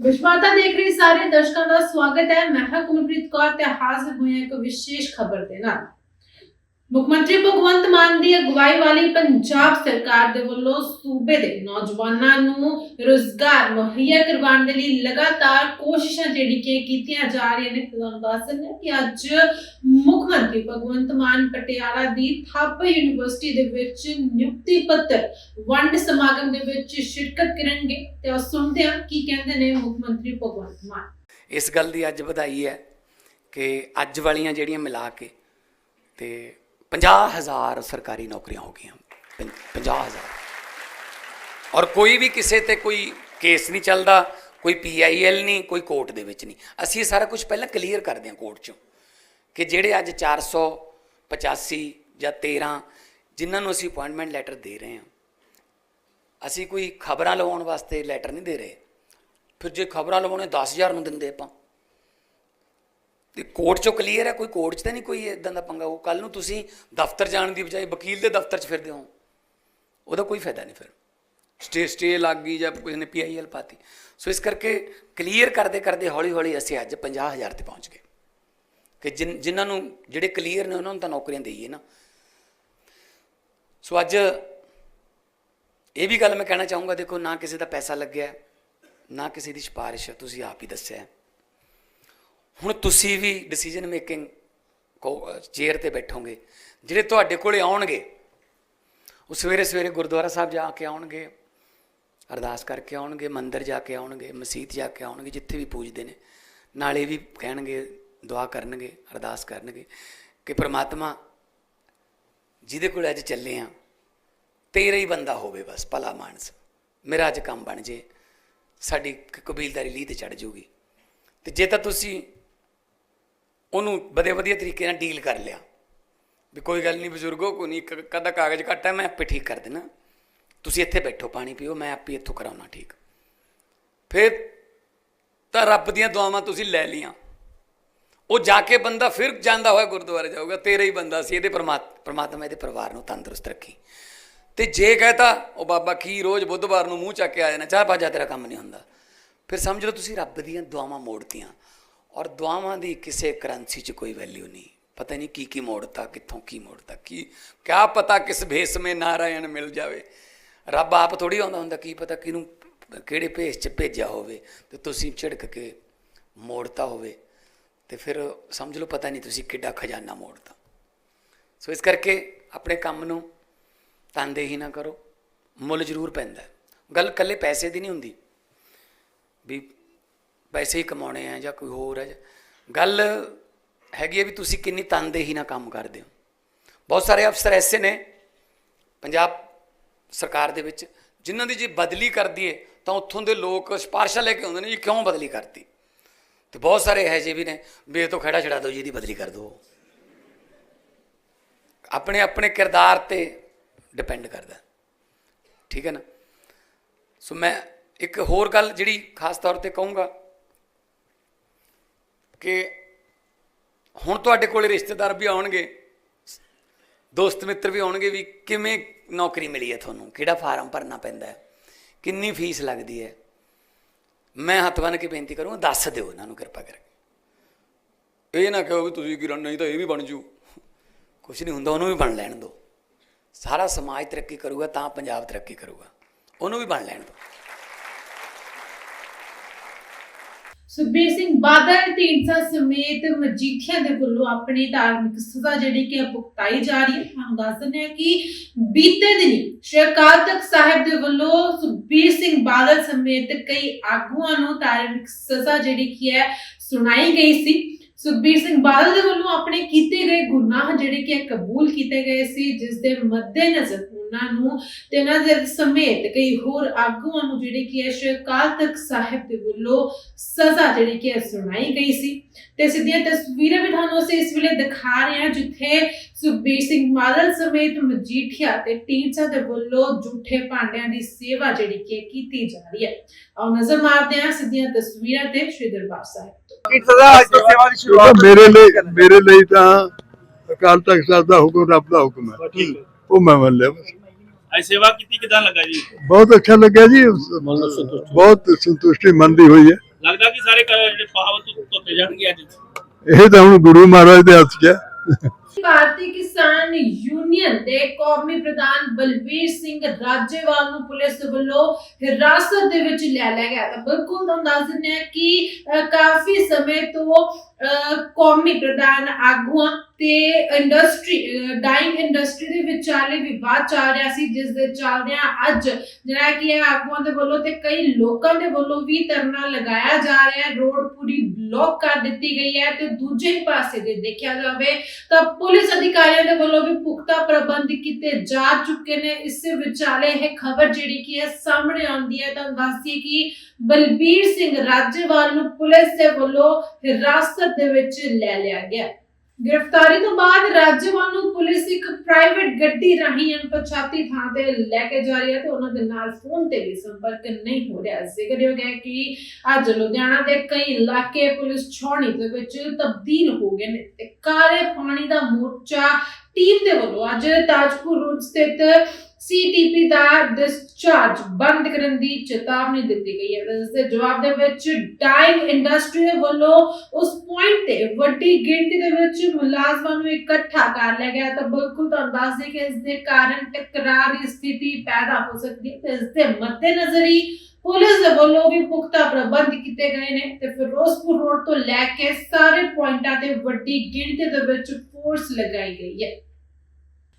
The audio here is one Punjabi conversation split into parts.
ਵਿਸ਼ਵਾਤਾ ਦੇਖ ਰਹੇ ਸਾਰੇ ਦਰਸ਼ਕਾਂ ਦਾ ਸਵਾਗਤ ਹੈ। ਮੈਂ ਹਾਂ ਕੁਲਪ੍ਰੀਤ ਕੌਰ ਤੇ ਹਾਜ਼ਰ ਹੋਈ ਇੱਕ ਵਿਸ਼ੇਸ਼ ਖਬਰ ਦੇ ਨਾਲ। ਮੁੱਖ ਮੰਤਰੀ ਭਗਵੰਤ ਮਾਨ ਦੀ ਅਗਵਾਈ ਵਾਲੀ ਪੰਜਾਬ ਸਰਕਾਰ ਦੇ ਵੱਲੋਂ ਸੂਬੇ ਦੇ ਨੌਜਵਾਨਾਂ ਨੂੰ ਰੋਜ਼ਗਾਰ ਮੁਹੱਈਆ ਕਰਵਾਉਣ ਦੇ ਲਈ ਲਗਾਤਾਰ ਕੋਸ਼ਿਸ਼ਾਂ ਜਿਹੜੀ ਕਿ ਕੀਤੀਆਂ ਜਾ ਰਹੀਆਂ ਨੇ। ਤੁਹਾਨੂੰ ਦੱਸ ਦਿੰਦੇ ਹਾਂ ਕਿ ਅੱਜ ਮੁੱਖ ਮੰਤਰੀ ਭਗਵੰਤ ਮਾਨ ਪਟਿਆਲਾ ਦੀ ਥਾਪ ਯੂਨੀਵਰਸਿਟੀ ਦੇ ਵਿੱਚ ਨਿਯੁਕਤੀ ਪੱਤਰ ਵੰਡ ਸਮਾਗਮ ਦੇ ਵਿੱਚ ਸ਼ਿਰਕਤ ਕਰਨਗੇ ਤੇ ਉਹ ਸੁਣਦੇ ਹਾਂ ਕੀ ਕਹਿੰਦੇ ਨੇ ਮੁੱਖ ਮੰਤਰੀ ਭਗਵੰਤ ਮਾਨ। ਇਸ ਗੱਲ ਦੀ ਅੱਜ ਵਧਾਈ ਹੈ ਕਿ ਅੱਜ ਵਾਲੀਆਂ ਜਿਹੜੀਆਂ ਮਿਲਾ ਕੇ ਤੇ 50000 ਸਰਕਾਰੀ ਨੌਕਰੀਆਂ ਹੋ ਗਈਆਂ। 50000 ਔਰ ਕੋਈ ਵੀ ਕਿਸੇ ਤੇ ਕੋਈ ਕੇਸ ਨਹੀਂ ਚੱਲਦਾ, ਕੋਈ ਪੀਆਈਐਲ ਨਹੀਂ, ਕੋਈ ਕੋਰਟ ਦੇ ਵਿੱਚ ਨਹੀਂ। ਅਸੀਂ ਇਹ ਸਾਰਾ ਕੁਝ ਪਹਿਲਾਂ ਕਲੀਅਰ ਕਰਦੇ ਹਾਂ ਕੋਰਟ 'ਚੋਂ। ਕਿ ਜਿਹੜੇ ਅੱਜ 485 ਜਾਂ 13 ਜਿਨ੍ਹਾਂ ਨੂੰ ਅਸੀਂ ਅਪਾਇੰਟਮੈਂਟ ਲੈਟਰ ਦੇ ਰਹੇ ਹਾਂ, ਅਸੀਂ ਕੋਈ ਖਬਰਾਂ ਲਵਾਉਣ ਵਾਸਤੇ ਲੈਟਰ ਨਹੀਂ ਦੇ ਰਹੇ। ਫਿਰ ਜੇ ਖਬਰਾਂ ਲਵਾਉਣੇ 10000 ਨੂੰ ਦਿੰਦੇ ਆਪਾਂ। ਤੇ ਕੋਰਟ ਚੋਂ ਕਲੀਅਰ ਹੈ, ਕੋਈ ਕੋਰਟ 'ਚ ਤਾਂ ਨਹੀਂ ਕੋਈ ਇਦਾਂ ਦਾ ਪੰਗਾ। ਉਹ ਕੱਲ ਨੂੰ ਤੁਸੀਂ ਦਫ਼ਤਰ ਜਾਣ ਦੀ ਬਜਾਏ ਵਕੀਲ ਦੇ ਦਫ਼ਤਰ 'ਚ ਫਿਰਦੇ ਹੋ। ਉਹਦਾ ਕੋਈ ਫਾਇਦਾ ਨਹੀਂ ਫਿਰ। ਸਟੇ ਸਟੇ ਲੱਗ ਗਈ ਜਾਂ ਕਿਸੇ ਨੇ ਪੀਆਈਐਲ ਪਾਤੀ। ਸੋ ਇਸ ਕਰਕੇ ਕਲੀਅਰ ਕਰਦੇ ਕਰਦੇ ਹੌਲੀ ਹੌਲੀ ਅਸੀਂ ਅੱਜ 50000 ਤੇ ਪਹੁੰਚ ਗਏ। ਕਿ ਜਿਨ, ਜਿਨ੍ਹਾਂ ਨੂੰ ਜਿਹੜੇ ਕਲੀਅਰ ਨੇ ਉਹਨਾਂ ਨੂੰ ਤਾਂ ਨੌਕਰੀਆਂ ਦੇਈਏ ਨਾ। ਸੋ ਅੱਜ ਇਹ ਵੀ ਗੱਲ ਮੈਂ ਕਹਿਣਾ ਚਾਹੂੰਗਾ, ਦੇਖੋ ਨਾ ਕਿਸੇ ਦਾ ਪੈਸਾ ਲੱਗਿਆ, ਨਾ ਕਿਸੇ ਦੀ ਸਿਫਾਰਿਸ਼ ਤੁਸੀਂ ਆਪ ਹੀ ਦੱਸਿਆ। ਹੁਣ ਤੁਸੀਂ ਵੀ ਡਿਸੀਜਨ ਮੇਕਿੰਗ ਚੇਅਰ ਤੇ ਬੈਠੋਗੇ, ਜਿਹੜੇ ਤੁਹਾਡੇ ਕੋਲੇ ਆਉਣਗੇ, ਉਹ ਸਵੇਰੇ ਸਵੇਰੇ ਗੁਰਦੁਆਰਾ ਸਾਹਿਬ ਜਾ ਕੇ ਆਉਣਗੇ, ਅਰਦਾਸ ਕਰਕੇ ਆਉਣਗੇ, ਮੰਦਿਰ ਜਾ ਕੇ ਆਉਣਗੇ ਮਸਜਿਦ ਜਾ ਕੇ ਆਉਣਗੇ, ਜਿੱਥੇ ਵੀ ਪੂਜਦੇ ਨੇ। ਨਾਲੇ ਵੀ ਕਹਿਣਗੇ ਦੁਆ ਕਰਨਗੇ, ਅਰਦਾਸ ਕਰਨਗੇ ਕਿ ਪ੍ਰਮਾਤਮਾ ਜਿਹਦੇ ਕੋਲ ਅੱਜ ਚੱਲੇ ਆ, ਤੇਰਾ ਹੀ ਬੰਦਾ ਹੋਵੇ ਬਸ, ਭਲਾ ਮਾਨਸ। ਮੇਰਾ ਅੱਜ ਕੰਮ ਬਣ ਜੇ, ਸਾਡੀ ਕਬੀਲਦਾਰੀ ਲੀਹ ਤੇ ਚੜ ਜੂਗੀ। ਤੇ ਜੇ ਤਾਂ ਤੁਸੀਂ ਉਹਨੂੰ ਬੜੇ ਵਧੀਆ ਤਰੀਕੇ ਨਾਲ ਡੀਲ ਕਰ ਲਿਆ, ਵੀ ਕੋਈ ਗੱਲ ਨਹੀਂ ਬਜ਼ੁਰਗੋ, ਕੋਈ ਨਹੀਂ ਕਦਾ ਕਾਗਜ਼ ਘੱਟ ਹੈ, ਮੈਂ ਆਪੇ ਠੀਕ ਕਰ ਦੇਣਾ। ਤੁਸੀਂ ਇੱਥੇ ਬੈਠੋ, ਪਾਣੀ ਪੀਓ, ਮੈਂ ਆਪੇ ਇੱਥੋਂ ਕਰਾਉਣਾ ਠੀਕ। ਫਿਰ ਤਾਂ ਰੱਬ ਦੀਆਂ ਦੁਆਵਾਂ ਤੁਸੀਂ ਲੈ ਲੀਆਂ ਉਹ ਜਾ ਕੇ ਬੰਦਾ ਫਿਰ ਜਾਂਦਾ ਹੋਇਆ ਗੁਰਦੁਆਰੇ ਜਾਊਗਾ, ਤੇਰਾ ਹੀ ਬੰਦਾ ਸੀ, ਇਹਦੇ ਪਰਮਾਤ- ਪਰਮਾਤਮਾ ਇਹਦੇ ਪਰਿਵਾਰ ਨੂੰ ਤੰਦਰੁਸਤ ਰੱਖੀ। ਤੇ ਜੇ ਕਹਤਾ, ਉਹ ਬਾਬਾ ਕੀ ਰੋਜ਼ ਬੁੱਧਵਾਰ ਨੂੰ ਮੂੰਹ ਚੱਕ ਕੇ ਆ ਜਾਣਾ, ਚਾਹ ਪਾਜਾ ਤੇਰਾ ਕੰਮ ਨਹੀਂ ਹੁੰਦਾ। ਫਿਰ ਸਮਝ ਲਓ ਤੁਸੀਂ ਰੱਬ ਦੀਆਂ ਦੁਆਵਾਂ ਮੋੜਤੀਆਂ, ਔਰ ਦੁਆਵਾਂ ਦੀ ਕਿਸੇ ਕਰੰਸੀ 'ਚ ਕੋਈ ਵੈਲਿਊ ਨਹੀਂ। ਪਤਾ ਨਹੀਂ ਕੀ ਕੀ ਮੋੜਤਾ, ਕਿੱਥੋਂ ਕੀ ਮੋੜਤਾ, ਕੀ, ਕਿਆ ਪਤਾ ਕਿਸ ਭੇਸ ਮੇ ਨਾਰਾਇਣ ਮਿਲ ਜਾਵੇ। ਰੱਬ ਆਪ ਥੋੜੀ ਆਉਂਦਾ ਹੁੰਦਾ, ਕੀ ਪਤਾ ਕਿਹਨੂੰ, ਕਿਹੜੇ ਭੇਸ 'ਚ ਭੇਜਿਆ ਹੋਵੇ, ਤੇ ਤੁਸੀਂ ਝਿੜਕ ਕੇ ਮੋੜਤਾ ਹੋਵੇ। ਤੇ ਫਿਰ ਸਮਝ ਲਓ ਪਤਾ ਨਹੀਂ ਤੁਸੀਂ ਕਿੱਡਾ ਖਜ਼ਾਨਾ ਮੋੜਤਾ। ਸੋ ਇਸ ਕਰਕੇ ਆਪਣੇ ਕੰਮ ਨੂੰ ਤਨਦੇਹੀ ਨਾ ਕਰੋ, ਮੁੱਲ ਜ਼ਰੂਰ ਪੈਂਦਾ ਗੱਲ ਕੱਲੇ ਪੈਸੇ ਦੀ ਨਹੀਂ ਹੁੰਦੀ, ਵੀ ਪੈਸੇ ਹੀ ਕਮਾਉਣੇ ਆ ਜਾਂ ਕੋਈ ਹੋਰ ਹੈ ਗੱਲ ਹੈਗੀ ਹੈ ਵੀ ਤੁਸੀਂ ਕਿੰਨੀ ਤਨਦੇਹੀ ਨਾਲ ਕੰਮ ਕਰਦੇ ਹੋ। ਬਹੁਤ ਸਾਰੇ ਅਫਸਰ ਐਸੇ ਨੇ ਪੰਜਾਬ ਸਰਕਾਰ ਦੇ ਵਿੱਚ, ਜਿਨ੍ਹਾਂ ਦੀ ਜੇ ਬਦਲੀ ਕਰ ਦਈਏ ਤਾਂ ਉੱਥੋਂ ਦੇ ਲੋਕ ਸਿਫਾਰਸ਼ਾਂ ਲੈ ਕੇ ਆਉਂਦੇ ਨੇ, ਜੀ ਕਿਉਂ ਬਦਲੀ ਕਰਤੀ? ਤੇ ਬਹੁਤ ਸਾਰੇ ਇਹੋ ਜਿਹੇ ਵੀ ਨੇ, ਵੀ ਇਹ ਤੋਂ ਖੜਾ ਛੜਾ ਦਿਓ ਜੀ ਇਹਦੀ ਬਦਲੀ ਕਰ ਦਿਓ। ਆਪਣੇ ਆਪਣੇ ਕਿਰਦਾਰ ਤੇ ਡਿਪੈਂਡ ਕਰਦਾ ਠੀਕ ਹੈ ਨਾ? ਸੋ ਮੈਂ ਇੱਕ ਹੋਰ ਗੱਲ ਜਿਹੜੀ ਖਾਸ ਤੌਰ ਤੇ ਕਹੂੰਗਾ ਕਿ ਹੁਣ ਤੁਹਾਡੇ ਕੋਲੇ ਰਿਸ਼ਤੇਦਾਰ ਵੀ ਆਉਣਗੇ, ਦੋਸਤ ਮਿੱਤਰ ਵੀ ਆਉਣਗੇ ਵੀ ਕਿਵੇਂ ਨੌਕਰੀ ਮਿਲੀ ਹੈ ਤੁਹਾਨੂੰ? ਕਿਹੜਾ ਫਾਰਮ ਭਰਨਾ ਪੈਂਦਾ ਹੈ? ਕਿੰਨੀ ਫੀਸ ਲੱਗਦੀ ਹੈ? ਮੈਂ ਹੱਥ ਬੰਨ੍ਹ ਕੇ ਬੇਨਤੀ ਕਰੂੰਗਾ ਦੱਸ ਦਿਓ ਉਹਨਾਂ ਨੂੰ ਕਿਰਪਾ ਕਰਕੇ। ਇਹ ਨਾ ਕਹੋ ਵੀ ਤੁਸੀਂ ਕੀ ਨਹੀਂ ਤਾਂ ਇਹ ਵੀ ਬਣ ਜੂ। ਕੁਝ ਨਹੀਂ ਹੁੰਦਾ ਉਹਨੂੰ ਵੀ ਬਣ ਲੈਣ ਦਿਓ। ਸਾਰਾ ਸਮਾਜ ਤਰੱਕੀ ਕਰੂਗਾ ਤਾਂ ਪੰਜਾਬ ਤਰੱਕੀ ਕਰੂਗਾ। ਉਹਨੂੰ ਵੀ ਬਣ ਲੈਣ ਦਿਓ। ਸੁਖਬੀਰ ਸਿੰਘ ਬਾਦਲ ਢੀਂਡਸਾ ਸਮੇਤ ਮਜੀਠੀਆ ਦੇ ਵੱਲੋਂ ਆਪਣੀ ਧਾਰਮਿਕ ਸਜ਼ਾ ਜਿਹੜੀ ਕਿ ਭੁਗਤਾਈ ਜਾ ਰਹੀ ਹੈ, ਤੁਹਾਨੂੰ ਦੱਸ ਦਿੰਦੇ ਹਾਂ ਕਿ ਬੀਤੇ ਦਿਨੀ ਸ਼੍ਰੀ ਅਕਾਲ ਤਖਤ ਸਾਹਿਬ ਦੇ ਵੱਲੋਂ ਸੁਖਬੀਰ ਸਿੰਘ ਬਾਦਲ ਸਮੇਤ ਕਈ ਆਗੂਆਂ ਨੂੰ ਧਾਰਮਿਕ ਸਜ਼ਾ ਜਿਹੜੀ ਕਿ ਹੈ ਸੁਣਾਈ ਗਈ ਸੀ। ਸੁਖਬੀਰ ਸਿੰਘ ਬਾਦਲ ਦੇ ਵੱਲੋਂ ਆਪਣੇ ਕੀਤੇ ਗਏ ਗੁਨਾਹ ਜਿਹੜੇ ਕਿ ਕਬੂਲ ਕੀਤੇ ਗਏ ਸੀ, ਜਿਸ ਦੇ ਮੱਦੇਨਜ਼ਰ ਉਹਨਾਂ ਨੂੰ ਤੇ ਉਹਨਾਂ ਦੇ ਸਮੇਤ ਕਈ ਹੋਰ ਆਗੂਆਂ ਨੂੰ ਜਿਹੜੇ ਕਿ ਹੈ ਸ਼੍ਰੀ ਅਕਾਲ ਤਖਤ ਸਾਹਿਬ ਦੇ ਵੱਲੋਂ ਸਜ਼ਾ ਜਿਹੜੀ ਕਿ ਸੁਣਾਈ ਗਈ ਸੀ। ਤੇ ਸਿੱਧੀਆਂ ਤਸਵੀਰਾਂ ਵੀ ਤੁਹਾਨੂੰ ਅਸੀਂ ਇਸ ਵੇਲੇ ਦਿਖਾ ਰਹੇ ਹਾਂ, ਜਿੱਥੇ ਸੁਖਬੀਰ ਸਿੰਘ ਬਾਦਲ ਸਮੇਤ ਮਜੀਠੀਆ ਤੇ ਟੀਚਾ ਦੇ ਵੱਲੋਂ ਝੂਠੇ ਭਾਂਡਿਆਂ ਦੀ ਸੇਵਾ ਜਿਹੜੀ ਕਿ ਕੀਤੀ ਜਾ ਰਹੀ ਹੈ। ਆਓ ਨਜ਼ਰ ਮਾਰਦੇ ਹਾਂ ਸਿੱਧੀਆਂ ਤਸਵੀਰਾਂ ਤੇ ਸ਼੍ਰੀ ਦਰਬਾਰ ਸਾਹਿਬ। ਤੋਂ ਕੀ ਸਜ਼ਾ ਅੱਜ ਤੋਂ ਸੇਵਾ ਦੀ ਦੇਖੋ, ਸ਼ੁਰੂਆਤ ਮੇਰੇ ਲਈ ਮੇਰੇ ਲਈ ਤਾਂ ਅਕਾਲ ਤਖਤ ਸਾਹਿਬ ਦਾ ਹੁਕਮ ਰੱਬ ਦਾ ਹੁਕਮ ਹੈ। ਉਹ ਮੈਂ ਮੰਨ ਲਿਆ। ਅੱਜ ਸੇਵਾ ਕੀਤੀ ਕਿਦਾਂ ਲੱਗਾ ਜੀ? ਬਹੁਤ ਅੱਛਾ ਲੱਗਿਆ ਜੀ। ਬਹੁਤ ਸੰਤੁਸ਼ਟੀ ਮਨ ਦੀ ਹੋਈ ਹੈ। ਲੱਗਦਾ ਕਿ ਸਾਰੇ ਜਿਹੜੇ ਪਾਵ ਧੁੱਤੇ ਜਾਣਗੇ ਅੱਜ। ਇਹ ਤਾਂ ਹੁਣ ਗੁਰੂ ਮਹਾਰਾਜ ਦੇ ਹੱਥ 'ਚ ਹੈ। ਭਾਰਤੀ ਕਿਸਾਨ ਯੂਨੀਅਨ ਦੇ ਕੌਮੀ ਪ੍ਰਧਾਨ ਬਲਬੀਰ ਸਿੰਘ ਰਾਜੇਵਾਲ ਨੂੰ ਪੁਲਿਸ ਵੱਲੋਂ ਹਿਰਾਸਤ ਦੇ ਵਿੱਚ ਲੈ ਲਿਆ ਗਿਆ ਤਾਂ ਬਿਲਕੁਲ ਤੁਹਾਨੂੰ ਦੱਸ ਦਿੰਦੇ ਹਾਂ ਕਿ ਕਾਫੀ ਸਮੇਂ ਤੋਂ ਕੌਮੀ ਪ੍ਰਧਾਨ ਆਗੂਆਂ ਤੇ ਇੰਡਸਟਰੀ ਡਾਈਂਗ ਇੰਡਸਟਰੀ ਦੇ ਵਿਚਾਲੇ ਵਿਵਾਦ ਚੱਲ ਰਿਹਾ ਸੀ, ਜਿਸ ਦੇ ਚੱਲਦਿਆਂ ਅੱਜ ਜਿਹੜਾ ਕਿ ਇਹ ਆਗੂਆਂ ਦੇ ਵੱਲੋਂ ਤੇ ਕਈ ਲੋਕਾਂ ਦੇ ਵੱਲੋਂ ਵੀ ਧਰਨਾ ਲਗਾਇਆ ਜਾ ਰਿਹਾ ਹੈ। ਰੋਡ ਪੂਰੀ ਬਲੌਕ ਕਰ ਦਿੱਤੀ ਗਈ ਹੈ ਤੇ ਦੂਜੇ ਪਾਸੇ ਦੇ ਦੇਖਿਆ ਜਾਵੇ ਤਾਂ ਪੁਲਿਸ ਅਧਿਕਾਰੀਆਂ ਦੇ ਵੱਲੋਂ ਵੀ ਪੁਖਤਾ ਪ੍ਰਬੰਧ ਕੀਤੇ ਜਾ ਚੁੱਕੇ ਨੇ। ਇਸ ਵਿਚਾਲੇ ਇਹ ਖਬਰ ਜਿਹੜੀ ਕਿ ਹੈ ਸਾਹਮਣੇ ਆਉਂਦੀ ਹੈ ਤਾਂ ਦੱਸਦੀ ਕਿ ਬਲਬੀਰ ਸਿੰਘ ਰਾਜੇਵਾਲ ਨੂੰ ਪੁਲਿਸ ਦੇ ਵੱਲੋਂ ਹਿਰਾਸਤ ਦੇ ਵਿੱਚ ਲੈ ਲਿਆ ਗਿਆ। ਗ੍ਰਿਫਤਾਰੀ ਤੋਂ ਬਾਅਦ ਰਾਜੇਵਾਲ ਨੂੰ ਪੁਲਿਸ ਇੱਕ ਪ੍ਰਾਈਵੇਟ ਗੱਡੀ ਰਾਹੀਂ ਅਣਪਛਾਤੀ ਥਾਂ ਤੇ ਲੈ ਕੇ ਜਾ ਰਹੀ ਹੈ ਤੇ ਉਹਨਾਂ ਦੇ ਨਾਲ ਫੋਨ ਤੇ ਵੀ ਸੰਪਰਕ ਨਹੀਂ ਹੋ ਰਿਹਾ। ਜ਼ਿਕਰਯੋਗ ਹੈ ਕਿ ਅੱਜ ਲੁਧਿਆਣਾ ਦੇ ਕਈ ਇਲਾਕੇ ਪੁਲਿਸ ਛਾਉਣੀ ਦੇ ਵਿੱਚ ਤਬਦੀਲ ਹੋ ਗਏ ਨੇ ਤੇ ਕਾਲੇ ਪਾਣੀ ਦਾ ਮੋਰਚਾ ਟੀਮ ਦੇ ਵੱਲੋਂ ਅੱਜ ਤਾਜਪੁਰ ਰੋਡ ਸਥਿਤ ਸੀਟੀਪੀ ਦਾ ਡਿਸਚਾਰਜ ਬੰਦ ਕਰਨ ਦੀ ਚੇਤਾਵਨੀ ਦਿੱਤੀ ਗਈ ਹੈ। ਇਸ ਦੇ ਜਵਾਬ ਦੇ ਵਿੱਚ ਡਾਈਂਗ ਇੰਡਸਟਰੀ ਵੱਲੋਂ ਉਸ ਪੁਆਇੰਟ ਤੇ ਵੱਡੀ ਗਿਣਤੀ ਦੇ ਵਿੱਚ ਮੁਲਾਜ਼ਮਾਂ ਨੂੰ ਇਕੱਠਾ ਕਰ ਲਿਆ ਗਿਆ। ਤਾਂ ਬਿਲਕੁਲ ਤੁਹਾਨੂੰ ਦੱਸ ਦੇ ਕਿ ਇਸ ਦੇ ਕਾਰਨ ਟਕਰਾਰ ਸਥਿਤੀ ਪੈਦਾ ਹੋ ਸਕਦੀ ਹੈ ਇਸ ਦੇ ਮੱਦੇਨਜ਼ਰ ਹੀ ਪੁਲਿਸ ਦੇ ਵੱਲੋਂ ਵੀ ਪੁਖਤਾ ਪ੍ਰਬੰਧ ਕੀਤੇ ਗਏ ਨੇ ਤੇ ਫਿਰੋਜ਼ਪੁਰ ਰੋਡ ਤੋਂ ਲੈ ਕੇ ਸਾਰੇ ਪੁਆਇੰਟਾਂ ਤੇ ਵੱਡੀ ਗਿਣਤੀ ਦੇ ਵਿੱਚ ਫੋਰਸ ਲਗਾਈ ਗਈ ਹੈ।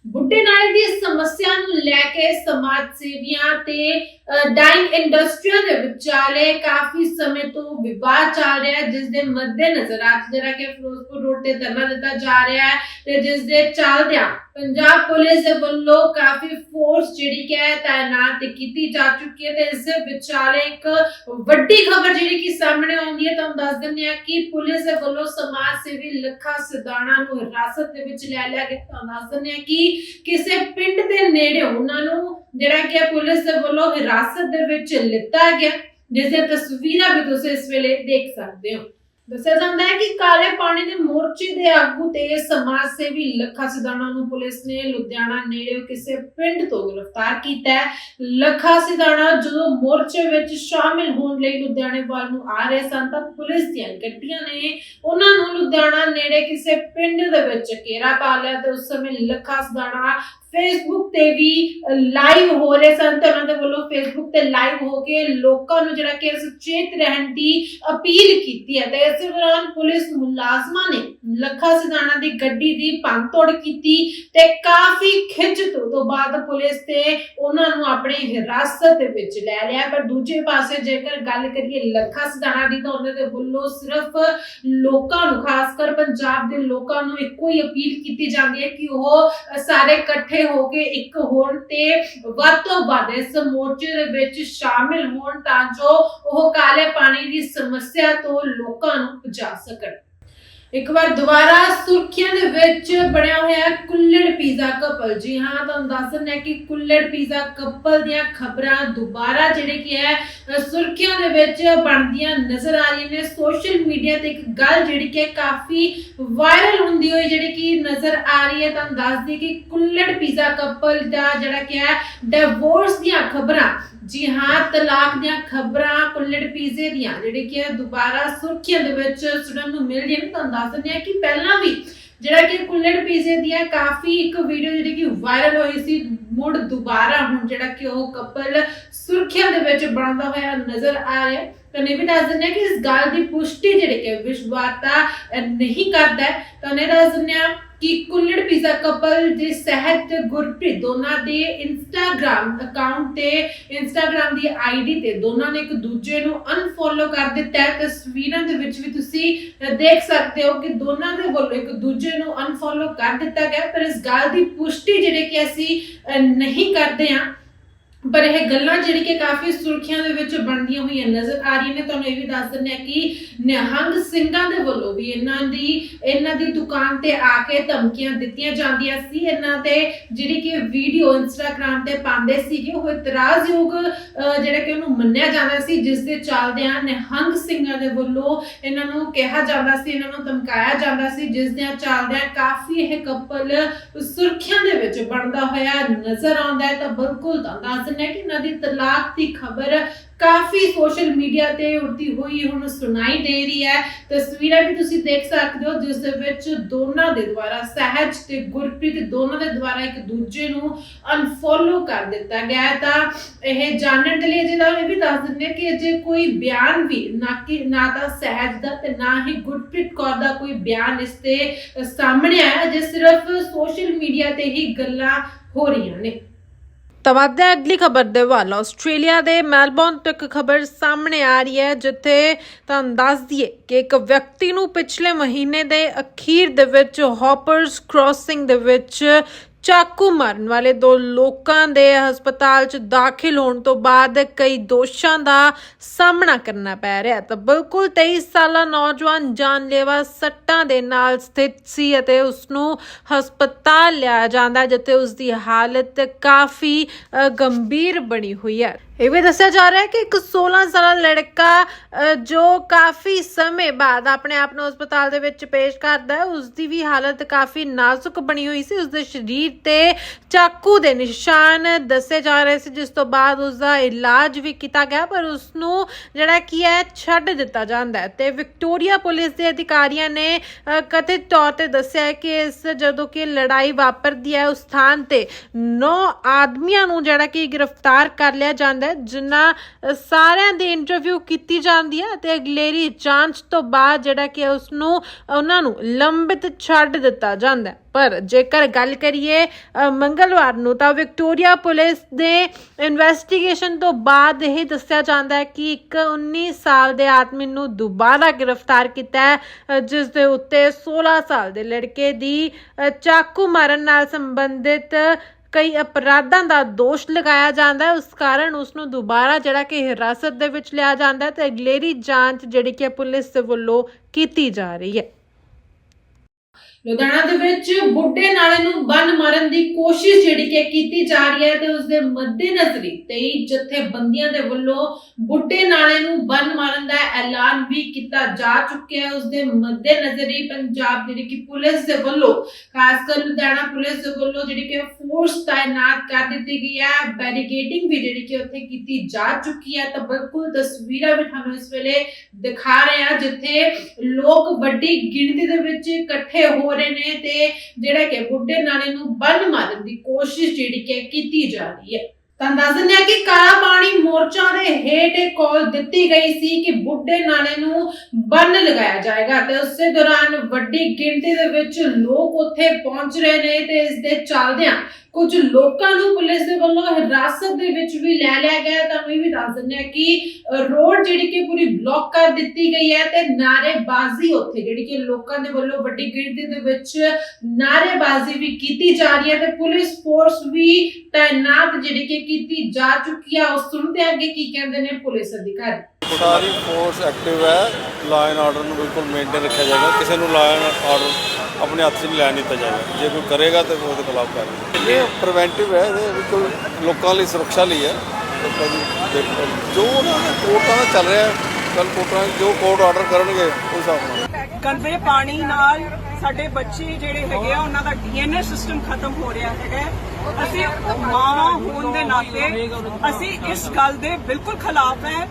ਬੁੱਢੇ ਨਾਲੇ ਦੀ ਸਮੱਸਿਆ ਨੂੰ ਲੈ ਕੇ ਸਮਾਜ ਸੇਵੀਆਂ ਤੇ ਅ, ਡਾਈਂਗ ਇੰਡਸਟਰੀਆਂ ਦੇ ਵਿਚਾਲੇ ਕਾਫੀ ਸਮੇਂ ਤੋਂ ਵਿਵਾਦ ਚੱਲ ਰਿਹਾ ਹੈ ਜਿਸ ਦੇ ਮੱਦੇਨਜ਼ਰ ਅੱਜ ਜਿਹੜਾ ਕਿ ਫਿਰੋਜ਼ਪੁਰ ਰੋਡ ਤੇ ਧਰਨਾ ਦਿੱਤਾ ਜਾ ਰਿਹਾ ਹੈ ਤੇ ਜਿਸ ਦੇ ਚੱਲਦਿਆਂ ਪੰਜਾਬ ਪੁਲਿਸ ਦੇ ਵੱਲੋਂ ਕਾਫੀ ਫੋਰਸ ਜਿਹੜੀ ਕਿ ਹੈ ਤਾਇਨਾਤ ਕੀਤੀ ਜਾ ਚੁੱਕੀ ਹੈ ਤੇ ਇਸ ਦੇ ਵਿਚਾਲੇ ਇੱਕ ਵੱਡੀ ਖਬਰ ਜਿਹੜੀ ਕਿ ਸਾਹਮਣੇ ਆਉਂਦੀ ਹੈ, ਤੁਹਾਨੂੰ ਦੱਸ ਦਿੰਦੇ ਹਾਂ ਕਿ ਪੁਲਿਸ ਦੇ ਵੱਲੋਂ ਸਮਾਜ ਸੇਵੀ ਲੱਖਾ ਸਿਧਾਣਾ ਨੂੰ ਹਿਰਾਸਤ ਦੇ ਵਿੱਚ ਲੈ ਲਿਆ ਗਿਆ। ਤੁਹਾਨੂੰ ਦੱਸ ਦਿੰਦੇ ਹਾਂ ਕਿ ਕਿਸੇ ਪਿੰਡ ਦੇ ਨੇੜੇ ਉਹਨਾਂ ਨੂੰ ਜਿਹੜਾ ਕਿ ਪੁਲਿਸ ਦੇ ਵੱਲੋਂ ਹਿਰਾਸਤ ਦੇ ਵਿੱਚ ਲਿੱਤਾ ਗਿਆ, ਜਿਸ ਦੀਆਂ ਤਸਵੀਰਾਂ ਵੀ ਤੁਸੀਂ ਇਸ ਵੇਲੇ ਦੇਖ ਸਕਦੇ ਹੋ। ਦੱਸਿਆ ਜਾਂਦਾ ਹੈ ਕਿ ਕਾਲੇ ਪਾਣੀ ਦੇ ਮੋਰਚੇ ਦੇ ਆਗੂ ਤੇ ਸਮਾਜ ਸੇਵੀ ਲੱਖਾ ਸਿਧਾਣਾ ਨੂੰ ਪੁਲਿਸ ਨੇ ਲੁਧਿਆਣਾ ਨੇੜੇ ਕਿਸੇ ਪਿੰਡ ਤੋਂ ਗ੍ਰਿਫਤਾਰ ਕੀਤਾ ਹੈ। ਲੱਖਾ ਸਿਧਾਣਾ ਜਦੋਂ ਮੋਰਚੇ ਵਿੱਚ ਸ਼ਾਮਿਲ ਹੋਣ ਲਈ ਲੁਧਿਆਣੇ ਵੱਲ ਨੂੰ ਆ ਰਹੇ ਸਨ ਤਾਂ ਪੁਲਿਸ ਦੀਆਂ ਗੱਡੀਆਂ ਨੇ ਉਹਨਾਂ ਨੂੰ ਲੁਧਿਆਣਾ ਨੇੜੇ ਕਿਸੇ ਪਿੰਡ ਦੇ ਵਿੱਚ ਘੇਰਾ ਪਾ ਲਿਆ ਤੇ ਉਸ ਸਮੇਂ ਲੱਖਾ ਸਿਧਾਣਾ ਫੇਸਬੁੱਕ ਤੇ ਵੀ ਲਾਈਵ ਹੋ ਰਹੇ ਸਨ ਤੇ ਉਹਨਾਂ ਦੇ ਵੱਲੋਂ ਫੇਸਬੁੱਕ ਤੇ ਲਾਈਵ ਹੋ ਕੇ ਲੋਕਾਂ ਨੂੰ ਜਿਹੜਾ ਕਿ ਸੁਚੇਤ ਰਹਿਣ ਦੀ ਅਪੀਲ ਕੀਤੀ ਹੈ। ਤੇ ਇਸ ਦੌਰਾਨ ਪੁਲਿਸ ਮੁਲਾਜ਼ਮਾਂ ਨੇ ਲੱਖਾ ਸਿਧਾਣਾ ਦੀ ਗੱਡੀ ਦੀ ਭੰਨਤੋੜ ਕੀਤੀ ਤੇ ਕਾਫੀ ਖਿੱਚ ਤੋਂ ਬਾਅਦ ਪੁਲਿਸ ਤੇ ਉਹਨਾਂ ਨੂੰ ਆਪਣੇ ਹਿਰਾਸਤ ਦੇ ਵਿੱਚ ਲੈ ਲਿਆ। ਪਰ ਦੂਜੇ ਪਾਸੇ ਜੇਕਰ ਗੱਲ ਕਰੀਏ ਲੱਖਾ ਸਿਧਾਣਾ ਦੀ ਤਾਂ ਉਹਨਾਂ ਦੇ ਵੱਲੋਂ ਸਿਰਫ ਲੋਕਾਂ ਨੂੰ, ਖਾਸ ਕਰ ਪੰਜਾਬ ਦੇ ਲੋਕਾਂ ਨੂੰ ਇੱਕੋ ਹੀ ਅਪੀਲ ਕੀਤੀ ਜਾਂਦੀ ਹੈ ਕਿ ਉਹ ਸਾਰੇ ਇਕੱਠੇ ਹੋ ਕੇ ਇੱਕ ਹੋਣ ਤੇ ਵੱਧ ਤੋਂ ਵੱਧ ਇਸ ਮੋਰਚੇ ਦੇ ਵਿੱਚ ਸ਼ਾਮਿਲ ਹੋਣ ਤਾਂ ਜੋ ਉਹ ਕਾਲੇ ਪਾਣੀ ਦੀ ਸਮੱਸਿਆ ਤੋਂ ਲੋਕਾਂ ਨੂੰ ਬਚਾ ਸਕਣ। ਇੱਕ ਵਾਰ ਦੁਬਾਰਾ ਸੁਰਖੀਆਂ ਦੇ ਵਿੱਚ ਬਣਿਆ ਹੋਇਆ ਪੀਜ਼ਾ ਕਪਲ। ਜੀ ਹਾਂ, ਤੁਹਾਨੂੰ ਦੱਸ ਦਿੰਦੇ ਕਿ ਕੁੱਲੜ ਪੀਜ਼ਾ ਕਪਲ ਦੀਆਂ ਖਬਰਾਂ ਦੁਬਾਰਾ ਜਿਹੜੇ ਕੀ ਹੈ ਸੁਰਖੀਆਂ ਦੇ ਵਿੱਚ ਬਣਦੀਆਂ ਨਜ਼ਰ ਆ ਰਹੀਆਂ ਨੇ। ਸੋਸ਼ਲ ਮੀਡੀਆ ਤੇ ਇੱਕ ਗੱਲ ਜਿਹੜੀ ਕਿ ਕਾਫੀ ਵਾਇਰਲ ਹੁੰਦੀ ਹੋਈ ਜਿਹੜੀ ਕਿ ਨਜ਼ਰ ਆ ਰਹੀ ਹੈ, ਤੁਹਾਨੂੰ ਦੱਸ ਦਈਏ ਕਿ ਕੁੱਲੜ ਪੀਜ਼ਾ ਕਪਲ ਦਾ ਜਿਹੜਾ ਕਿ ਹੈ ਡਿਵੋਰਸ ਦੀਆਂ ਖਬਰਾਂ। ਜੀ ਹਾਂ, ਤਲਾਕ ਦੀਆਂ ਖਬਰਾਂ, ਕੁੱਲੜ ਪੀਜ਼ੇ ਦੀਆਂ, ਜਿਹੜੇ ਕਿ ਹੈ, ਦੁਬਾਰਾ ਸੁਰਖੀਆਂ ਦੇ ਵਿੱਚ ਸੁਣਨ ਨੂੰ ਮਿਲ ਰਹੀਆਂ ਨੇ। ਤੁਹਾਨੂੰ ਦੱਸ ਦਿੰਦੇ ਹਾਂ ਕਿ ਪਹਿਲਾਂ ਵੀ ਜਿਹੜਾ ਕਿ ਕੁੱਲੜ ਪੀਜ਼ੇ ਦੀਆਂ ਕਾਫੀ ਇੱਕ ਵੀਡੀਓ ਜਿਹੜੀ ਕਿ ਵਾਇਰਲ ਹੋਈ ਸੀ, ਮੁੜ ਦੁਬਾਰਾ ਹੁਣ ਜਿਹੜਾ ਕਿ ਉਹ ਕਪਲ ਸੁਰਖੀਆਂ ਦੇ ਵਿੱਚ ਬਣਦਾ ਹੋਇਆ ਨਜ਼ਰ ਆ ਰਿਹਾ ਹੈ ਤਾਂ ਇਹ ਵੀ ਦੱਸ ਦਿੰਦੇ ਹਾਂ ਕਿ ਇਸ ਗੱਲ ਦੀ ਪੁਸ਼ਟੀ ਜਿਹੜੀ ਕਿ ਵਿਸ਼ਵਾਤਾ ਨਹੀਂ ਕਰਦਾ ਹੈ। ਤਾਂ ਇਹ ਦੱਸ ਦਿੰਦੇ ਹਾਂ ਕਿ ਕੁੱਲੜ ਪੀਜ਼ਾ ਕਪਲ ਦੇ ਸਹਿਤ ਗੁਰਪ੍ਰੀਤ ਦੋਨਾਂ ਦੇ ਇੰਸਟਾਗ੍ਰam ਅਕਾਊਂਟ ਤੇ ਇੰਸਟਾਗ੍ਰam ਦੀ ਆਈਡੀ ਤੇ ਦੋਨਾਂ ਨੇ ਇੱਕ ਦੂਜੇ ਨੂੰ ਅਨਫੋਲੋ ਕਰ ਦਿੱਤਾ ਹੈ। ਤਸਵੀਰਾਂ ਦੇ ਵਿੱਚ ਵੀ ਤੁਸੀਂ ਦੇਖ ਸਕਦੇ ਹੋ ਕਿ ਦੋਨਾਂ ਦੇ ਵੱਲੋਂ ਇੱਕ ਦੂਜੇ ਨੂੰ ਅਨਫੋਲੋ ਕਰ ਦਿੱਤਾ ਗਿਆ ਪਰ ਇਸ ਗੱਲ ਦੀ ਪੁਸ਼ਟੀ ਜਿਹੜੇ ਕਿ ਅਸੀਂ ਨਹੀਂ ਕਰਦੇ ਹਾਂ ਪਰ ਇਹ ਗੱਲਾਂ ਜਿਹੜੀ ਕਿ ਕਾਫੀ ਸੁਰਖੀਆਂ ਦੇ ਵਿੱਚ ਬਣਦੀਆਂ ਹੋਈਆਂ ਨਜ਼ਰ ਆ ਰਹੀਆਂ ਨੇ, ਤੁਹਾਨੂੰ ਇਹ ਵੀ ਦੱਸ ਦਿੰਦੇ ਆ ਕਿ ਨਿਹੰਗ ਸਿੰਘਾਂ ਦੇ ਵੱਲੋਂ ਵੀ ਇਹਨਾਂ ਦੀ ਇਹਨਾਂ ਦੀ ਦੁਕਾਨ ਤੇ ਆ ਕੇ ਧਮਕੀਆਂ ਦਿੱਤੀਆਂ ਜਾਂਦੀਆਂ ਸੀ। ਇਹਨਾਂ ਤੇ ਜਿਹੜੀ ਕਿ ਵੀਡੀਓ ਇੰਸਟਾਗ੍ਰam ਤੇ ਪਾਉਂਦੇ ਸੀਗੇ, ਉਹ ਇਤਰਾਜ਼ਯੋਗ ਜਿਹੜਾ ਕਿ ਉਹਨੂੰ ਮੰਨਿਆ ਜਾਂਦਾ ਸੀ, ਜਿਸ ਦੇ ਚੱਲਦਿਆਂ ਨਿਹੰਗ ਸਿੰਘਾਂ ਦੇ ਵੱਲੋਂ ਇਹਨਾਂ ਨੂੰ ਕਿਹਾ ਜਾਂਦਾ ਸੀ, ਇਹਨਾਂ ਨੂੰ ਧਮਕਾਇਆ ਜਾਂਦਾ ਸੀ, ਜਿਸ ਦੇ ਚੱਲਦਿਆਂ ਕਾਫੀ ਇਹ ਕਪਲ ਸੁਰਖੀਆਂ ਦੇ ਵਿੱਚ ਬਣਦਾ ਹੋਇਆ ਨਜ਼ਰ ਆਉਂਦਾ ਹੈ। ਤਾਂ ਬਿਲਕੁਲ ਤਾਂ ਦੱਸ ਦਿੰਦੇ ਕਿ ਉਹਨਾਂ ਦੀ ਤਲਾਕ ਦੀ ਖਬਰ ਕਾਫੀ ਸੋਸ਼ਲ ਮੀਡੀਆ ਤੇ ਉੜਦੀ ਹੋਈ ਹੁਣ ਸੁਣਾਈ ਦੇ ਰਹੀ ਹੈ। ਤਸਵੀਰਾਂ ਵੀ ਤੁਸੀਂ ਦੇਖ ਸਕਦੇ ਹੋ, ਜਿਸ ਦੇ ਵਿੱਚ ਦੋਨਾਂ ਦੇ ਦੁਆਰਾ ਸਹਿਜ ਤੇ ਗੁਰਪ੍ਰੀਤ ਦੋਨਾਂ ਦੇ ਦੁਆਰਾ ਇੱਕ ਦੂਜੇ ਨੂੰ ਅਨਫੋਲੋ ਕਰ ਦਿੱਤਾ ਗਿਆ ਹੈ। ਤਾਂ ਇਹ ਜਾਣਨ ਦੇ ਲਈ ਜਿਹਦਾ ਇਹ ਵੀ ਦੱਸ ਦਿੰਦੇ ਕਿ ਅਜੇ ਕੋਈ ਬਿਆਨ ਵੀ ਨਾ ਕਿ ਨਾ ਤਾਂ ਸਹਿਜ ਦਾ ਤੇ ਨਾ ਹੀ ਗੁਰਪ੍ਰੀਤ ਕੌਰ ਦਾ ਕੋਈ ਬਿਆਨ ਇਸ ਤੇ ਸਾਹਮਣੇ ਆਇਆ। ਅਜੇ ਸਿਰਫ ਸੋਸ਼ਲ ਮੀਡੀਆ ਤੇ ਹੀ ਗੱਲਾਂ ਹੋ ਰਹੀਆਂ ਨੇ। ਤਾਂ ਵੱਧਦੇ ਅਗਲੀ ਖਬਰ ਦੇ ਵੱਲ ਆਸਟ੍ਰੇਲੀਆ ਦੇ ਮੈਲਬੌਰਨ ਤੋਂ ਇੱਕ ਖਬਰ ਸਾਹਮਣੇ ਆ ਰਹੀ ਹੈ, ਜਿੱਥੇ ਤੁਹਾਨੂੰ ਦੱਸ ਦਈਏ ਕਿ ਇੱਕ ਵਿਅਕਤੀ ਨੂੰ ਪਿਛਲੇ ਮਹੀਨੇ ਦੇ ਅਖੀਰ ਦੇ ਵਿੱਚ ਹੌਪਰਸ ਕ੍ਰਾਸਿੰਗ ਦੇ ਵਿੱਚ ਚਾਕੂ ਮਾਰਨ ਵਾਲੇ ਦੋ ਲੋਕਾਂ ਦੇ ਹਸਪਤਾਲ 'ਚ ਦਾਖਲ ਹੋਣ ਤੋਂ ਬਾਅਦ ਕਈ ਦੋਸ਼ਾਂ ਦਾ ਸਾਹਮਣਾ ਕਰਨਾ ਪੈ ਰਿਹਾ। ਤਾਂ ਬਿਲਕੁਲ 23 ਸਾਲਾ ਨੌਜਵਾਨ ਜਾਨਲੇਵਾ ਸੱਟਾਂ ਦੇ ਨਾਲ ਸਥਿਤ ਸੀ ਅਤੇ ਉਸ ਨੂੰ ਹਸਪਤਾਲ ਲਿਆ ਜਾਂਦਾ, ਜਿੱਥੇ ਉਸ ਦੀ ਹਾਲਤ ਕਾਫੀ ਗੰਭੀਰ ਬਣੀ ਹੋਈ ਹੈ। ਇਹ ਵੀ ਦੱਸਿਆ ਜਾ ਰਿਹਾ ਹੈ ਕਿ ਇੱਕ 16 ਸਾਲਾ ਲੜਕਾ ਅ, ਜੋ ਕਾਫੀ ਸਮੇਂ ਬਾਅਦ ਆਪਣੇ ਆਪ ਨੂੰ ਹਸਪਤਾਲ ਦੇ ਵਿੱਚ ਪੇਸ਼ ਕਰਦਾ ਹੈ ਉਸ ਦੀ ਵੀ ਹਾਲਤ ਕਾਫੀ ਨਾਜ਼ੁਕ ਬਣੀ ਹੋਈ ਸੀ। ਉਸ ਦੇ ਸਰੀਰ ਤੇ ਚਾਕੂ ਦੇ ਨਿਸ਼ਾਨ ਦੱਸੇ ਜਾ ਰਹੇ ਸੀ, ਜਿਸ ਤੋਂ ਬਾਅਦ ਉਸ ਦਾ ਇਲਾਜ ਵੀ ਕੀਤਾ ਗਿਆ, ਪਰ ਉਸ ਨੂੰ ਜਿਹੜਾ ਕੀ ਹੈ, ਛੱਡ ਦਿੱਤਾ ਜਾਂਦਾ ਹੈ। ਤੇ ਵਿਕਟੋਰੀਆ ਪੁਲਿਸ ਦੇ ਅਧਿਕਾਰੀਆਂ ਨੇ ਕਥਿਤ ਤੌਰ ਤੇ ਦੱਸਿਆ ਕਿ ਇਸ ਜਦੋਂ ਕਿ ਲੜਾਈ ਵਾਪਰਦੀ ਹੈ, ਉਸ ਸਥਾਨ ਤੇ 9 ਆਦਮੀਆਂ ਨੂੰ ਜਿਹੜਾ ਕਿ ਗ੍ਰਿਫਤਾਰ ਕਰ ਲਿਆ ਜਾਂਦਾ ਹੈ, ਜਿਨ੍ਹਾਂ ਸਾਰਿਆਂ ਦੀ ਇੰਟਰਵਿਊ ਕੀਤੀ ਜਾਂਦੀ ਹੈ ਤੇ ਅਗਲੇਰੀ ਜਾਂਚ ਤੋਂ ਬਾਅਦ ਜਿਹੜਾ ਕਿ ਉਸ ਨੂੰ ਉਹਨਾਂ ਨੂੰ ਲੰਬਿਤ ਛੱਡ ਦਿੱਤਾ ਜਾਂਦਾ ਹੈ। ਪਰ ਜੇਕਰ ਗੱਲ ਕਰੀਏ ਮੰਗਲਵਾਰ ਨੂੰ ਤਾਂ ਵਿਕਟੋਰੀਆ ਪੁਲਿਸ ਦੇ ਇਨਵੈਸਟੀਗੇਸ਼ਨ ਤੋਂ ਬਾਅਦ ਇਹ ਦੱਸਿਆ ਜਾਂਦਾ ਹੈ ਕਿ ਇੱਕ 19 ਸਾਲ ਦੇ ਆਦਮੀ ਨੂੰ ਦੁਬਾਰਾ ਗ੍ਰਿਫਤਾਰ ਕੀਤਾ ਹੈ ਜਿਸ ਦੇ ਉੱਤੇ 16 ਸਾਲ ਦੇ ਲੜਕੇ ਦੀ ਚਾਕੂ ਮਾਰਨ ਨਾਲ ਸੰਬੰਧਿਤ ਕਈ ਅਪਰਾਧਾਂ ਦਾ ਦੋਸ਼ ਲਗਾਇਆ ਜਾਂਦਾ ਹੈ। ਉਸ ਕਾਰਨ ਉਸ ਨੂੰ ਦੁਬਾਰਾ ਜਿਹੜਾ ਕਿ ਹਿਰਾਸਤ ਦੇ ਵਿੱਚ ਲਿਆ ਜਾਂਦਾ ਹੈ ਤੇ ਅਗਲੇਰੀ ਜਾਂਚ ਜਿਹੜੀ ਕਿ ਪੁਲਿਸ ਦੇ ਵੱਲੋਂ ਕੀਤੀ ਜਾ ਰਹੀ ਹੈ। ਲੁਧਿਆਣਾ ਦੇ ਵਿੱਚ ਬੁੱਢੇ ਨਾਲੇ ਨੂੰ ਬੰਨ ਮਾਰਨ ਦੀ ਕੋਸ਼ਿਸ਼ ਜਿਹੜੀ ਕਿ ਕੀਤੀ ਜਾ ਰਹੀ ਹੈ ਤੇ ਉਸ ਦੇ ਮੱਦੇਨਜ਼ਰੀ 23 ਜਥੇਬੰਦੀਆਂ ਦੇ ਵੱਲੋਂ ਬੁੱਢੇ ਨਾਲੇ ਨੂੰ ਬੰਨ ਮਾਰਨ ਦਾ ਐਲਾਨ ਵੀ ਕੀਤਾ ਜਾ ਚੁੱਕਿਆ ਹੈ। ਉਸ ਦੇ ਮੱਦੇਨਜ਼ਰੀ ਪੰਜਾਬ ਜਿਹੜੀ ਕਿ ਪੁਲਿਸ ਦੇ ਵੱਲੋਂ, ਖਾਸ ਕਰ ਲੁਧਿਆਣਾ ਪੁਲਿਸ ਦੇ ਵੱਲੋਂ ਜਿਹੜੀ ਕਿ ਫੋਰਸ ਤਾਇਨਾਤ ਕਰ ਦਿੱਤੀ ਗਈ ਹੈ। ਬੈਰੀਕੇਡਿੰਗ ਵੀ ਜਿਹੜੀ ਕਿ ਉੱਥੇ ਕੀਤੀ ਜਾ ਚੁੱਕੀ ਹੈ। ਤਾਂ ਬਿਲਕੁਲ ਤਸਵੀਰਾਂ ਵੀ ਤੁਹਾਨੂੰ ਇਸ ਵੇਲੇ ਦਿਖਾ ਰਹੇ ਹਾਂ, ਜਿੱਥੇ ਲੋਕ ਵੱਡੀ ਗਿਣਤੀ ਦੇ ਵਿੱਚ ਇਕੱਠੇ ਹੋ ਰਹੇ ਨੇ ਤੇ ਜਿਹੜਾ ਕਿ ਬੁੱਢੇ ਨਾਲੇ ਨੂੰ ਬੰਨ ਮਾਰਨ ਦੀ ਕੋਸ਼ਿਸ਼ ਜਿਹੜੀ ਕਿ ਕੀਤੀ ਜਾ ਰਹੀ ਹੈ। ਤਾਂ ਦੱਸ ਦਿੰਦੇ ਹਾਂ ਕਿ ਕਾਲਾ ਪਾਣੀ ਮੋਰਚਾ ਦੇ ਹੇਠ ਇਹ ਕਾਲ ਦਿੱਤੀ ਗਈ ਸੀ ਕਿ ਬੁੱਢੇ ਨਾਲੇ ਨੂੰ ਬੰਨ ਲਗਾਇਆ ਜਾਏਗਾ ਤੇ ਉਸੇ ਦੌਰਾਨ ਵੱਡੀ ਗਿਣਤੀ ਦੇ ਵਿੱਚ ਲੋਕ ਉੱਥੇ ਪਹੁੰਚ ਰਹੇ ਨੇ ਤੇ ਇਸ ਦੇ ਚੱਲਦਿਆਂ ਕੁਝ ਲੋਕਾਂ ਨੂੰ ਪੁਲਿਸ ਦੇ ਵੱਲੋਂ ਹਿਰਾਸਤ ਦੇ ਵਿੱਚ ਵੀ ਲੈ ਲਿਆ ਗਿਆ। ਤੁਹਾਨੂੰ ਇਹ ਵੀ ਦੱਸ ਦਿੰਦੇ ਹਾਂ ਕਿ ਰੋਡ ਜਿਹੜੀ ਕਿ ਪੂਰੀ ਬਲੌਕ ਕਰ ਦਿੱਤੀ ਗਈ ਹੈ ਤੇ ਨਾਰੇਬਾਜ਼ੀ ਉੱਥੇ ਜਿਹੜੀ ਕਿ ਲੋਕਾਂ ਦੇ ਵੱਲੋਂ ਵੱਡੀ ਗਿਣਤੀ ਦੇ ਵਿੱਚ ਨਾਰੇਬਾਜ਼ੀ ਵੀ ਕੀਤੀ ਜਾ ਰਹੀ ਹੈ ਤੇ ਪੁਲਿਸ ਫੋਰਸ ਵੀ ਤਾਇਨਾਤ ਜਿਹੜੀ ਕਿ ਕੀਤੀ ਜਾ ਚੁੱਕੀ ਹੈ ਉਹ ਸੁਣਦੇ ਹਾਂ ਅੱਗੇ ਕੀ ਕਹਿੰਦੇ ਨੇ ਪੁਲਿਸ ਅਧਿਕਾਰੀ। ਸਾਰੀ ਫੋਰਸ ਐਕਟਿਵ ਹੈ। ਲਾਅ ਆਰਡਰ ਨੂੰ ਬਿਲਕੁਲ ਮੇਨਟੇਨ ਰੱਖਿਆ ਜਾਏਗਾ। ਕਿਸੇ ਨੂੰ ਲਾਅ ਆਰਡਰ ਆਪਣੇ ਹੱਥ 'ਚ ਨਹੀਂ ਲੈਣ ਦਿੱਤਾ ਜਾਏਗਾ। ਜੇ ਕੋਈ ਕਰੇਗਾ ਤਾਂ ਉਹਦੇ ਖਿਲਾਫ ਕਾਰਵਾਈ ਇਹ ਪ੍ਰੀਵੈਂਟਿਵ ਹੈ। ਇਹ ਬਿਲਕੁਲ ਲੋਕਾਂ ਲਈ ਸੁਰੱਖਿਆ ਲਈ ਹੈ। ਜੋ ਉਹਨਾਂ ਦਾ ਕੋਰਟਾਂ ਦਾ ਚੱਲ ਰਿਹਾ ਕੱਲ ਕੋਰਟਾਂ ਜੋ ਕੋਰਟ ਆਰਡਰ ਕਰਨਗੇ ਉਸ ਹਿਸਾਬ ਨਾਲ। ਗੰਦੇ ਪਾਣੀ ਨਾਲ ਸਾਡੇ ਬੱਚੇ ਜਿਹੜੇ ਹੈਗੇ ਆ ਉਹਨਾਂ ਦਾ ਡੀਐਨਏ ਸਿਸਟਮ ਖਤਮ ਹੋ ਰਿਹਾ ਹੈਗਾ। ਅਸੀਂ ਮਾਂ ਹੋਣ ਦੇ ਨਾਤੇ ਅਸੀਂ ਇਸ ਗੱਲ ਦੇ ਬਿਲਕੁਲ ਖਿਲਾਫ ਹੈ।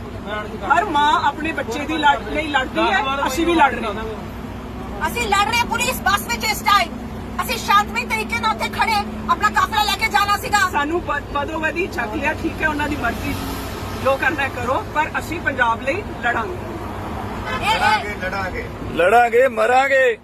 ਹਰ ਮਾਂ ਆਪਣੇ ਬੱਚੇ ਦੀ ਲੜ ਲਈ ਲੜਦੀ ਹੈ ਅਸੀਂ ਵੀ ਲੜ ਰਹੇ ਹਾਂ। ਅਸੀਂ ਲੜ ਰਹੇ ਪੁਲਿਸ ਬੱਸ ਵਿੱਚ ਇਸ ਟਾਈਮ ਅਸੀਂ ਸ਼ਾਂਤਮਈ ਤਰੀਕੇ ਨਾਲ ਉੱਥੇ ਖੜੇ ਆਪਣਾ ਕਾਫਲਾ ਲੈ ਕੇ ਜਾਣਾ ਸੀਗਾ। ਸਾਨੂੰ ਬਦੋਬਦੀ ਚੱਕ ਲਿਆ ਠੀਕ ਹੈ ਉਹਨਾਂ ਦੀ ਮਰਜ਼ੀ। ਜੋ ਕਰਨਾ ਕਰੋ ਪਰ ਅਸੀਂ ਪੰਜਾਬ ਲਈ ਲੜਾਂਗੇ। ਲੜਾਂਗੇ ਲੜਾਂਗੇ। ਲੜਾਂਗੇ ਮਰਾਂਗੇ।